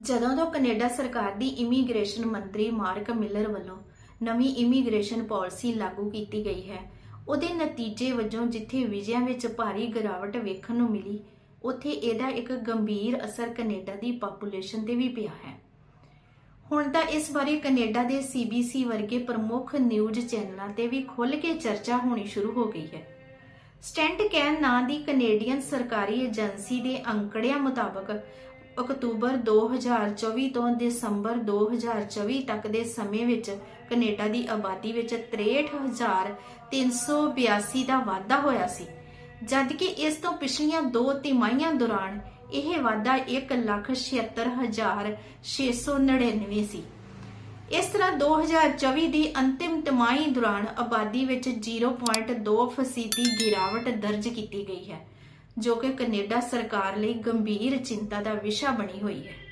ਜਦੋਂ ਤੋਂ ਕੈਨੇਡਾ ਸਰਕਾਰ ਦੀ ਇਮੀਗ੍ਰੇਸ਼ਨ ਮੰਤਰੀ ਮਾਰਕ ਮਿਲਰ ਵੱਲੋਂ ਨਵੀਂ ਇਮੀਗ੍ਰੇਸ਼ਨ ਪਾਲਿਸੀ ਲਾਗੂ ਕੀਤੀ ਗਈ ਹੈ, ਉਹਦੇ ਨਤੀਜੇ ਵਜੋਂ ਜਿੱਥੇ ਵੀਜ਼ਿਆਂ ਵਿੱਚ ਭਾਰੀ ਗਿਰਾਵਟ ਵੇਖਣ ਨੂੰ ਮਿਲੀ, ਉੱਥੇ ਇਹਦਾ ਇੱਕ ਗੰਭੀਰ ਅਸਰ ਕੈਨੇਡਾ ਦੀ ਪਾਪੂਲੇਸ਼ਨ ਤੇ ਵੀ ਪਿਆ ਹੈ। ਹੁਣ ਤਾਂ ਇਸ ਬਾਰੇ ਕੈਨੇਡਾ ਦੇ CBC ਵਰਗੇ ਪ੍ਰਮੁੱਖ ਨਿਊਜ਼ ਚੈਨਲਾਂ ਤੇ ਵੀ ਖੁੱਲ੍ਹ ਕੇ ਚਰਚਾ ਹੋਣੀ ਸ਼ੁਰੂ ਹੋ ਗਈ ਹੈ। ਸਟੈਂਟ ਕੈਨ ਨਾਂ ਦੀ ਕੈਨੇਡੀਅਨ ਸਰਕਾਰੀ ਏਜੰਸੀ ਦੇ ਅੰਕੜਿਆਂ ਮੁਤਾਬਕ ਅਕਤੂਬਰ 2024 ਤੋਂ ਦਸੰਬਰ 2024 ਤੱਕ ਦੇ ਸਮੇਂ ਵਿੱਚ ਕੈਨੇਡਾ ਦੀ ਆਬਾਦੀ ਵਿੱਚ 63382 ਦਾ ਵਾਧਾ ਹੋਇਆ ਸੀ। ਜਦਕਿ ਇਸ ਤੋਂ ਪਿਛਲੀਆਂ ਦੋ ਤਿਮਾਹੀਆਂ ਦੌਰਾਨ ਇਹ ਵਾਧਾ 176699 ਸੀ ਇਸ ਤਰ੍ਹਾਂ 2024 ਦੀ ਅੰਤਿਮ ਤਿਮਾਹੀ ਦੌਰਾਨ ਆਬਾਦੀ ਵਿੱਚ 0.2% ਫੀਸਦੀ ਗਿਰਾਵਟ ਦਰਜ ਕੀਤੀ ਗਈ ਹੈ। ਜੋ ਕਿ ਕੈਨੇਡਾ ਸਰਕਾਰ ਲਈ ਗੰਭੀਰ ਚਿੰਤਾ ਦਾ ਵਿਸ਼ਾ ਬਣੀ ਹੋਈ ਹੈ।